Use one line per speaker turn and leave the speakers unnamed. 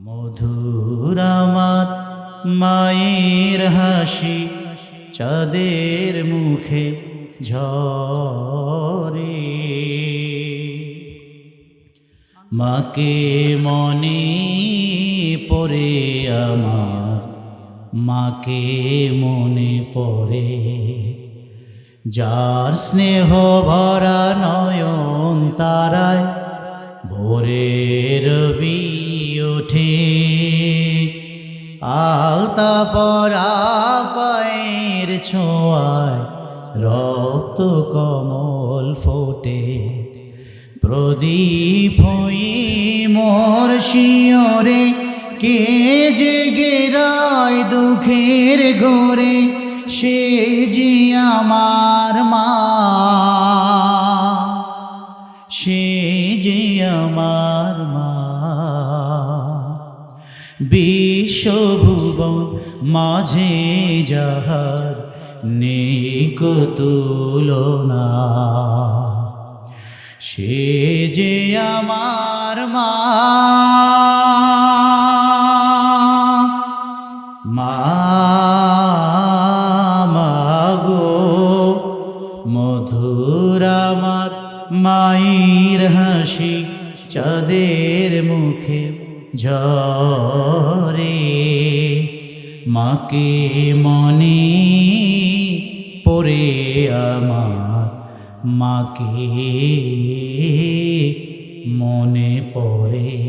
মধুর আমার মায়ের হাসি চাঁদের মুখে ঝরে। মাকে মনে পড়ে আমার, মাকে মনে পড়ে। যার স্নেহ ভরা নয়ন তারায় ভোরের রবি ওঠে আলতা পরা পায়ের ছোঁয়ায় রক্ত কমল ফোটে। প্রদীপ হই মোর শিয়রে, কে জেগে রায় দুঃখের ঘরে, সে যে আমার মা যে আমার মা। বিশ্বভুব মাঝে যাহার নেক তুলনা। সে যে আমার মা। মাগো মধুর আমার মায়ের হাসি চাঁদের মুখে ঝরে। মাকে মনে পরে আমার মাকে মনে পড়ে।